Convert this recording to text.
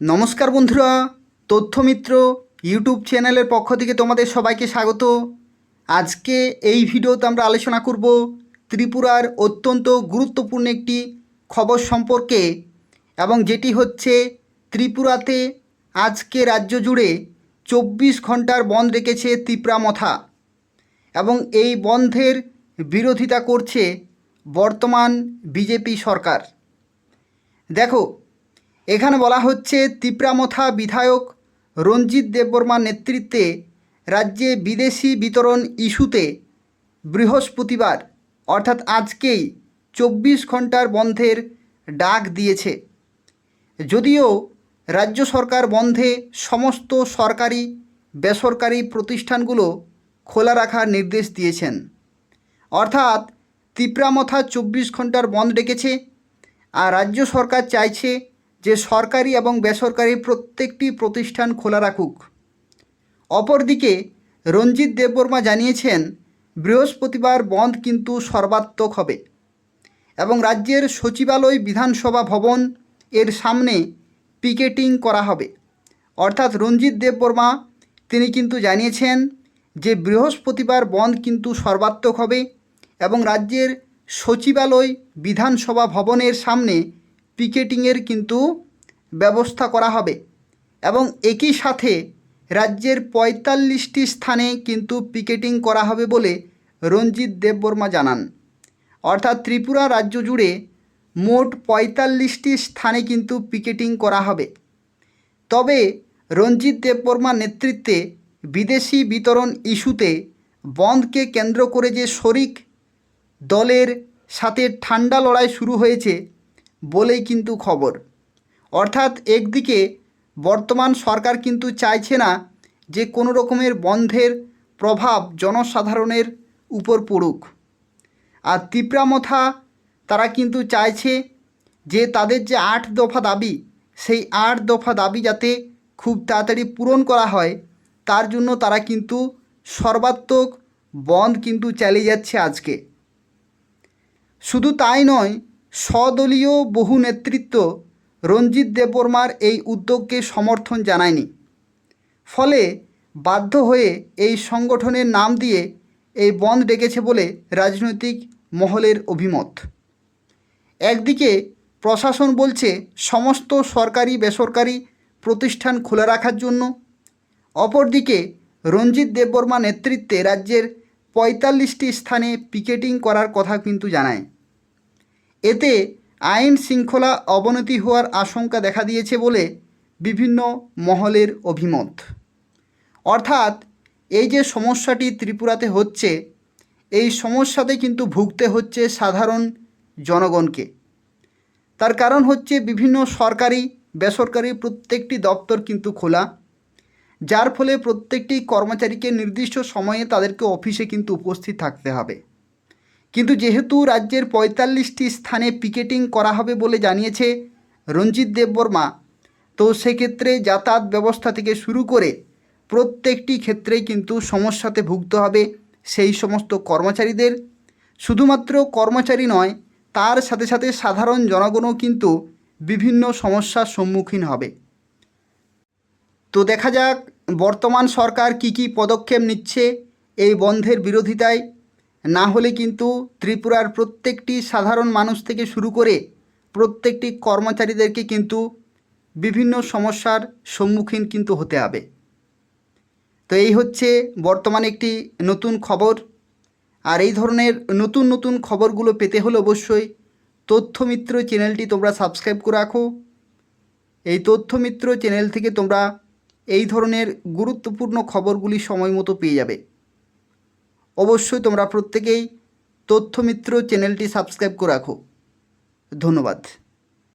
নমস্কার বন্ধুরা, তথ্যমিত্র ইউটিউব চ্যানেলের পক্ষ থেকে তোমাদের সবাইকে স্বাগত। আজকে এই ভিডিওতে আমরা আলোচনা করব ত্রিপুরার অত্যন্ত গুরুত্বপূর্ণ একটি খবর সম্পর্কে এবং যেটি হচ্ছে ত্রিপুরাতে আজকে রাজ্য জুড়ে চব্বিশ ঘণ্টার বন্ধ রেখেছে তিপ্রামথা এবং এই বন্ধের বিরোধিতা করছে বর্তমান বিজেপি সরকার। দেখো এখানে বলা হচ্ছে তিপ্রামথা বিধায়ক রঞ্জিত দেববর্মার নেতৃত্বে রাজ্যে বিদেশি বিতরণ ইস্যুতে বৃহস্পতিবার, অর্থাৎ আজকেই চব্বিশ ঘণ্টার বন্ধের ডাক দিয়েছে। যদিও রাজ্য সরকার বন্ধে সমস্ত সরকারি, বেসরকারি প্রতিষ্ঠানগুলো খোলা রাখার নির্দেশ দিয়েছেন। অর্থাৎ তিপ্রামথা চব্বিশ ঘণ্টার বন্ধ ডেকেছে আর রাজ্য সরকার চাইছে যে সরকারি এবং বেসরকারি প্রত্যেকটি প্রতিষ্ঠান খোলা রাখুক। অপরদিকে, রঞ্জিত দেববর্মা জানিয়েছেন, বৃহস্পতিবার বন্ধ কিন্তু সর্বাত্মক হবে এবং রাজ্যের সচিবালয় বিধানসভা ভবন এর সামনে পিকেটিং করা হবে। অর্থাৎ রঞ্জিত দেববর্মা, তিনি কিন্তু জানিয়েছেন যে বৃহস্পতিবার বন্ধ কিন্তু সর্বাত্মক হবে এবং রাজ্যের সচিবালয় বিধানসভা ভবনের সামনে পিকেটিংয়ের কিন্তু ব্যবস্থা করা হবে এবং একই সাথে রাজ্যের পঁয়তাল্লিশটি স্থানে কিন্তু পিকেটিং করা হবে বলে রঞ্জিত দেববর্মা জানান। অর্থাৎ ত্রিপুরা রাজ্য জুড়ে মোট পঁয়তাল্লিশটি স্থানে কিন্তু পিকেটিং করা হবে। তবে রঞ্জিত দেববর্মার নেতৃত্বে বিদেশি বিতরণ ইস্যুতে বন্ধকে কেন্দ্র করে যে শরিক দলের সাথে ঠান্ডা লড়াই শুরু হয়েছে বলেই কিন্তু খবর। অর্থাৎ একদিকে বর্তমান সরকার কিন্তু চাইছে না যে কোনো রকমের বন্ধের প্রভাব জনসাধারণের উপর পড়ুক। আর তিপ্রামথা তারা কিন্তু চাইছে যে তাদের যে আট দফা দাবি, সেই আট দফা দাবি যাতে খুব তাড়াতাড়ি পূরণ করা হয়, তার জন্য তারা কিন্তু সর্বাত্মক বন্ধ কিন্তু চালিয়ে যাচ্ছে আজকে। শুধু তাই নয় স্বদলীয় বহু নেতৃত্ব রঞ্জিত দেববর্মার এই উদ্যোগকে সমর্থন জানায়নি। ফলে বাধ্য হয়ে এই সংগঠনের নাম দিয়ে এই বন্ধ ডেকেছে বলে রাজনৈতিক মহলের অভিমত। একদিকে প্রশাসন বলছে সমস্ত সরকারি বেসরকারি প্রতিষ্ঠান খোলা রাখার জন্য। অপরদিকে রঞ্জিত দেববর্মা নেতৃত্বে রাজ্যের পঁয়তাল্লিশটি স্থানে পিকেটিং করার কথা কিন্তু জানায়। এতে আইন শৃঙ্খলা অবনতি হওয়ার আশঙ্কা দেখা দিয়েছে বলে বিভিন্ন মহলের অভিমত। অর্থাৎ এই যে সমস্যাটি ত্রিপুরাতে হচ্ছে, এই সমস্যাতে কিন্তু ভুগতে হচ্ছে সাধারণ জনগণকে। তার কারণ হচ্ছে বিভিন্ন সরকারি, বেসরকারি প্রত্যেকটি দপ্তর কিন্তু খোলা, যার ফলে প্রত্যেকটি কর্মচারীকে নির্দিষ্ট সময়ে তাদেরকে অফিসে কিন্তু উপস্থিত থাকতে হবে। কিন্তু যেহেতু রাজ্যের পঁয়তাল্লিশটি স্থানে পিকেটিং করা হবে বলে জানিয়েছে রঞ্জিত দেববর্মা তো সেক্ষেত্রে যাতায়াত ব্যবস্থা থেকে শুরু করে প্রত্যেকটি ক্ষেত্রেই কিন্তু সমস্যাতে ভুগতে হবে সেই সমস্ত কর্মচারীদের। শুধুমাত্র কর্মচারী নয়, তার সাথে সাথে সাধারণ জনগণও কিন্তু বিভিন্ন সমস্যার সম্মুখীন হবে। তো দেখা যাক, বর্তমান সরকার কি কি পদক্ষেপ নিচ্ছে এই বন্ধের বিরোধিতায়। না হলে কিন্তু ত্রিপুরার প্রত্যেকটি সাধারণ মানুষ থেকে শুরু করে প্রত্যেকটি কর্মচারীদেরকে কিন্তু বিভিন্ন সমস্যার সম্মুখীন কিন্তু হতে হবে। তো এই হচ্ছে বর্তমানে একটি নতুন খবর। আর এই ধরনের নতুন নতুন খবরগুলো পেতে হলে অবশ্যই তথ্যমিত্র চ্যানেলটি তোমরা সাবস্ক্রাইব করে রাখো। এই তথ্যমিত্র চ্যানেল থেকে তোমরা এই ধরনের গুরুত্বপূর্ণ খবরগুলি সময় মতো পেয়ে যাবে। অবশ্যই তোমরা প্রত্যেকেই তথ্যমিত্র চ্যানেলটি সাবস্ক্রাইব করে রাখো। ধন্যবাদ।